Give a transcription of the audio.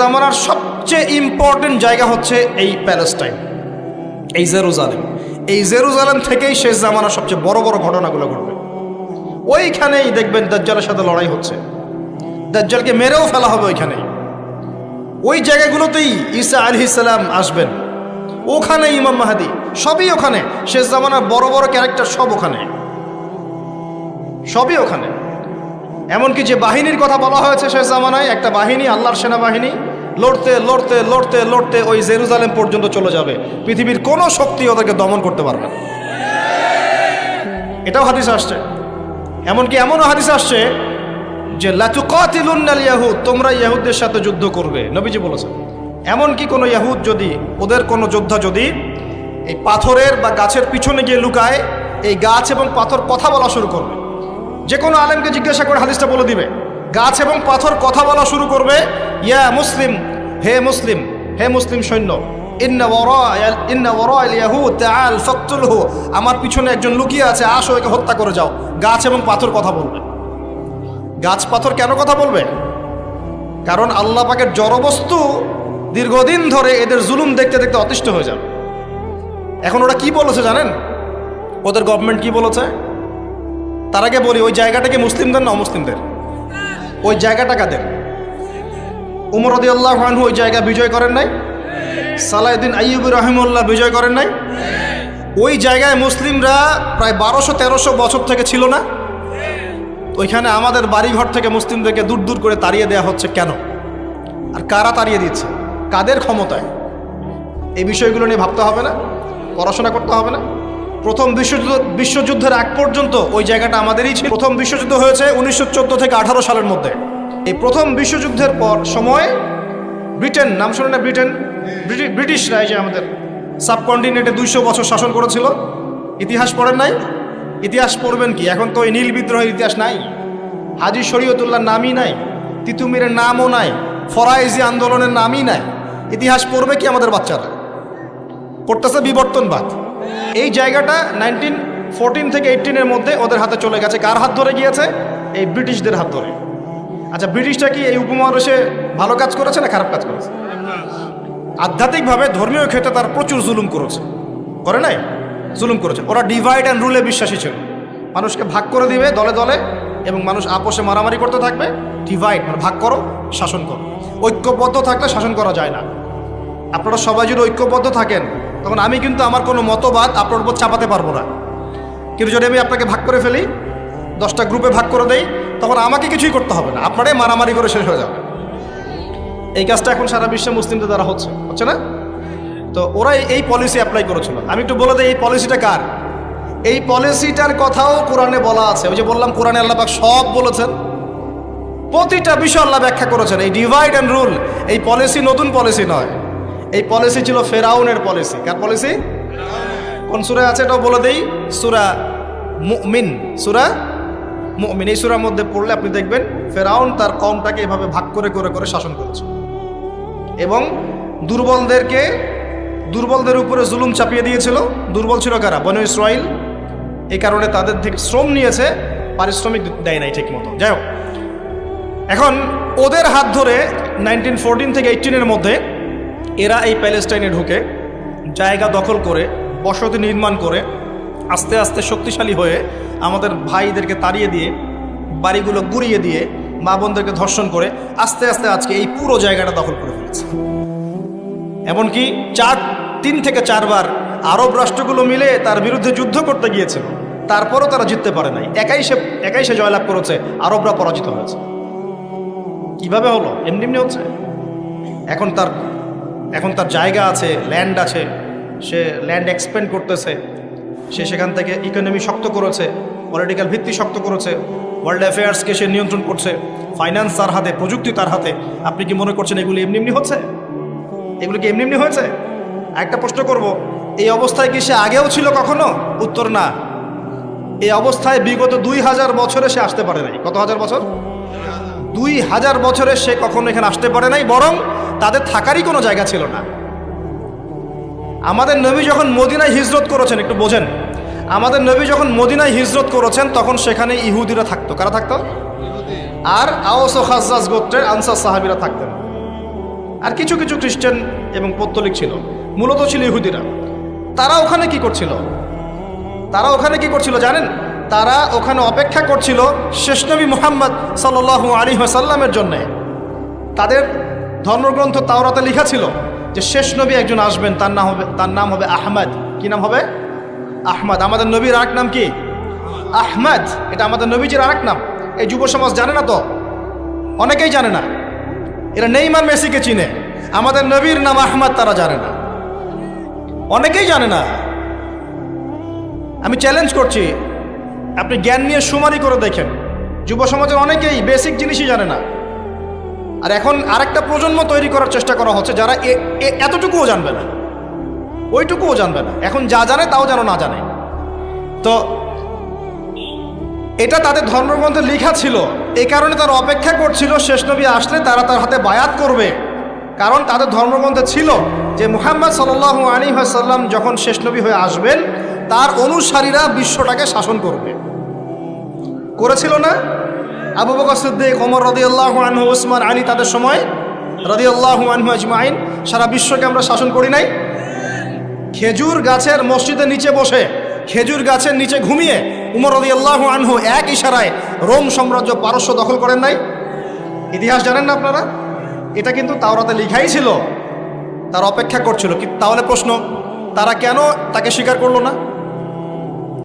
জামানার সবচেয়ে ইম্পর্টেন্ট জায়গা হচ্ছে এই প্যালেস্টাইন, এই জেরুজালেম। এই জেরুজালেম থেকেই শেষ জামানার সবচেয়ে বড় বড় ঘটনাগুলো ঘটবে। ওইখানেই দেখবেন দাজ্জালের সাথে লড়াই হচ্ছে। দাজ্জালকে মেরেও ফেলা হবে ওইখানেই। ওই জায়গাগুলোতেই ঈসা আলি ইসালাম আসবেন। ওখানে ইমাম মাহাদি, সবই ওখানে। শেষ জামানার বড় বড় ক্যারেক্টার সব ওখানে। সবই ওখানে। এমনকি যে বাহিনীর কথা বলা হয়েছে শেষ জামানায়, একটা বাহিনী, আল্লাহর সেনাবাহিনী লড়তে লড়তে লড়তে লড়তে ওই জেরুজালেম পর্যন্ত চলে যাবে। পৃথিবীর কোনো শক্তি ওদেরকে দমন করতে পারবে না। এটাও হাদিস আসছে। এমনকি এমনও হাদিস আসছে যে, লাতুকাতিলুন্নাল ইয়াহুদ তোমরা ইয়াহুদদের সাথে যুদ্ধ করবে। নবীজি বলেছেন। এমনকি কোনো ইয়াহুদ যদি, ওদের কোনো যোদ্ধা যদি এই পাথরের বা গাছের পিছনে গিয়ে লুকায়, এই গাছ এবং পাথর কথা বলা শুরু করবে। যে কোনো আলেমকে জিজ্ঞাসা করে হাদিসটা বলে দিবে। গাছ এবং পাথর কথা বলা শুরু করবে, ইয়া মুসলিম হে মুসলিম হে মুসলিম সৈন্য আমার পিছনে একজন লুকিয়ে আছে, আসো একে হত্যা করে যাও। গাছ এবং পাথর কথা বলবে। গাছ পাথর কেন কথা বলবে? কারণ আল্লাহ পাকের জড়বস্তু দীর্ঘদিন ধরে এদের জুলুম দেখতে দেখতে অতিষ্ঠ হয়ে যাবে। এখন ওরা কি বলেছে জানেন? ওদের গভর্নমেন্ট কি বলেছে? তার আগে বলি, ওই জায়গাটা কি মুসলিমদের না অমুসলিমদের? ওই জায়গাটা কাদের? উমর রদি আল্লাহ ওই জায়গা বিজয় করেন নাই? সালাউদ্দিন আইয়ুবুর রহিমুল্লাহ বিজয় করেন নাই? ওই জায়গায় মুসলিমরা প্রায় বারোশো, তেরোশো বছর থেকে ছিল না? ওইখানে আমাদের বাড়িঘর থেকে মুসলিমদেরকে দূর দূর করে তাড়িয়ে দেওয়া হচ্ছে কেন? আর কারা তাড়িয়ে দিচ্ছে? কাদের ক্ষমতায়? এই বিষয়গুলো নিয়ে ভাবতে হবে না, পড়াশোনা করতে হবে না। প্রথম বিশ্বযুদ্ধ, বিশ্বযুদ্ধের আগ পর্যন্ত ওই জায়গাটা আমাদেরই ছিল। প্রথম বিশ্বযুদ্ধ হয়েছে উনিশশো চোদ্দ থেকে আঠারো সালের মধ্যে। এই প্রথম বিশ্বযুদ্ধের পর সময় ব্রিটেন, নাম শুনে না ব্রিটেন। ব্রিটি- ব্রিটিশরা এই যে আমাদের সাবকন্টিনেন্টে দুইশো বছর শাসন করেছিল। ইতিহাস পড়েন নাই। ইতিহাস পড়বেন কি? এখন তো এই নীল বিদ্রোহের ইতিহাস নাই। হাজি শরীয়তুল্লাহর নামই নাই। তিতুমিরের নামও নাই। ফরাইজি আন্দোলনের নামই নাই। ইতিহাস পড়বে কি আমাদের বাচ্চারা? পড়তেছে বিবর্তনবাদ। এই জায়গাটা নাইনটিন ফোরটিন থেকে এইটিনের মধ্যে ওদের হাতে চলে গেছে। কার হাত ধরে গিয়েছে? এই ব্রিটিশদের হাত ধরে। আচ্ছা ব্রিটিশটা কি এই উপমহাদেশে ভালো কাজ করেছে না খারাপ কাজ করেছে? আধ্যাত্মিকভাবে ধর্মীয় ক্ষেত্রে তার প্রচুর জুলুম করেছে। করে নাই? জুলুম করেছে। ওরা ডিভাইড অ্যান্ড রুলে বিশ্বাসী ছিল। মানুষকে ভাগ করে দিবে দলে দলে এবং মানুষ আপোষে মারামারি করতে থাকবে। ডিভাইড মানে ভাগ করো, শাসন করো। ঐক্যবদ্ধ থাকলে শাসন করা যায় না। আপনারা সবাই যদি ঐক্যবদ্ধ থাকেন, তখন আমি কিন্তু আমার কোনো মতবাদ আপনার উপর চাপাতে পারব না। কিন্তু যদি আমি আপনাকে ভাগ করে ফেলি, দশটা গ্রুপে ভাগ করে দেই তখন আমাকে কিছুই করতে হবে না। আপনারাই মারামারি করে শেষ হয়ে যাবে। এই কাজটা এখন সারা বিশ্বে মুসলিমদের দ্বারা হচ্ছে। হচ্ছে না? তো ওরা এই- পলিসি অ্যাপ্লাই করেছিল। আমি একটু বলে দিই, এই পলিসিটা কার? এই পলিসিটার কথাও কোরআনে বলা আছে। ওই যে বললাম, কোরআনে আল্লাহবাক সব বলেছেন। প্রতিটা বিষয় আল্লাহ ব্যাখ্যা করেছেন। এই ডিভাইড অ্যান্ড রুল এই পলিসি নতুন পলিসি নয়। এই পলিসি ছিল ফেরাউনের পলিসি কার পলিসি কোন সুরা আছে এটাও বলে দেই? সুরা মুমিন, সুরা মুমিন, এই মধ্যে পড়লে আপনি দেখবেন ফেরাউন তার কমটাকে এভাবে ভাগ করে করে করে শাসন করেছে। এবং দুর্বলদেরকে, দুর্বলদের উপরে জুলুম চাপিয়ে দিয়েছিল। দুর্বল ছিল কারা? বনু ইসরাইল এই কারণে তাদের থেকে শ্রম নিয়েছে, পারিশ্রমিক দেয় নাই ঠিক মতো। যাই হোক, এখন ওদের হাত ধরে নাইনটিন ফোরটিন থেকে এইটিনের মধ্যে এরা এই প্যালেস্টাইনে ঢুকে জায়গা দখল করে, বসতি নির্মাণ করে আস্তে আস্তে শক্তিশালী হয়ে আমাদের ভাইদেরকে তাড়িয়ে দিয়ে, বাড়িগুলো গুড়িয়ে দিয়ে, মা বোনদেরকে ধর্ষণ করে আস্তে আস্তে আজকে এই পুরো জায়গাটা দখল করে ফেলেছে। এমনকি চার, তিন থেকে চারবার আরব রাষ্ট্রগুলো মিলে তার বিরুদ্ধে যুদ্ধ করতে গিয়েছিল। তারপরও তারা জিততে পারে নাই। একাই সে একাই সে জয়লাভ করেছে, আরবরা পরাজিত হয়েছে। কীভাবে হলো? এমনি এমনি হচ্ছে। এখন তার এখন তার জায়গা আছে ল্যান্ড আছে। সে ল্যান্ড এক্সপেন্ড করতেছে। সে সেখান থেকে ইকোনমি শক্ত করেছে পলিটিক্যাল ভিত্তি শক্ত করেছে ওয়ার্ল্ড অ্যাফেয়ার্সকে সে নিয়ন্ত্রণ করছে ফাইন্যান্স তার হাতে, প্রযুক্তি তার হাতে। আপনি কি মনে করছেন এগুলি এমনি এমনি হচ্ছে? এগুলি কি এমনি এমনি হয়েছে? একটা প্রশ্ন করব, এই অবস্থায় কি সে আগেও ছিল কখনো? উত্তর না। এই অবস্থায় বিগত দুই হাজার বছরে সে আসতে পারে নাই। কত হাজার বছর? দুই হাজার বছরে সে কখনো এখানে আসতে পারে নাই, বরং তাদের থাকারই কোনো জায়গা ছিল না। আমাদের নবী যখন মদিনায় হিজরত করেছেন, একটু বোঝেন। আমাদের নবী যখন মদিনায় হিজরত করেছেন, তখন সেখানে ইহুদিরা থাকতো। কারা থাকতো? আর আওস ও খাজ্জাজ গোত্রের আনসার সাহাবিরা থাকতেন। আর কিছু কিছু খ্রিস্টান এবং পত্তলিক ছিল, মূলত ছিল ইহুদিরা। তারা ওখানে কি করছিল? তারা ওখানে কি করছিল জানেন? তারা ওখানে অপেক্ষা করছিল শেষ নবী মোহাম্মদ সাল্লাহ আলী সাল্লামের জন্যে। তাদের ধর্মগ্রন্থ তাওরাতে লেখা ছিল যে শেষ নবী একজন আসবেন, তার নাম হবে তার নাম হবে আহমদ। কি নাম হবে? আহমদ। আমাদের নবীর আরেক নাম কি? আহমদ। এটা আমাদের নবীজির আরেক নাম। এই যুব সমাজ জানে না তো? অনেকেই জানে না। এরা নেইমার মেসিকে চিনে। আমাদের নবীর নাম আহমদ তারা জানে না। অনেকেই জানে না। আমি চ্যালেঞ্জ করছি। আপনি জ্ঞান নিয়ে সুমারি করে দেখেন। যুব সমাজের অনেকেই বেসিক জিনিসই জানে না। আর এখন আরেকটা প্রজন্ম তৈরি করার চেষ্টা করা হচ্ছে যারা এতটুকুও জানবে না। ওইটুকুও জানবে না। এখন যা জানে তাও যেন না জানে। তো এটা তাদের ধর্মগ্রন্থে লেখা ছিল। এই কারণে তারা অপেক্ষা করছিল, শেষ নবী আসলে তারা তার হাতে বায়াত করবে। কারণ তাদের ধর্মগ্রন্থে ছিল যে মুহাম্মদ সাল্লাহ আলী সাল্লাম যখন শেষ নবী হয়ে আসবেন, তার অনুসারীরা বিশ্বটাকে শাসন করবে। করেছিল না? আবু বকর সিদ্দিক, ওমর রদিয়াল্লাহ আনহু ওসমান আলী তাদের সময় রদিয়াল্লাহু আনহু আজমাইন। সারা বিশ্বকে আমরা শাসন করি নাই। খেজুর গাছের মসজিদের নিচে বসে, খেজুর গাছের নিচে ঘুমিয়ে উমর রদিয়াল্লাহু আনহু এক ইশারায় রোম সাম্রাজ্য পারস্য দখল করেন নাই। ইতিহাস জানেন না আপনারা? এটা কিন্তু তাওরাতে লিখাই ছিল। তার অপেক্ষা করছিল। তাহলে প্রশ্ন, তারা কেন তাকে স্বীকার করল না?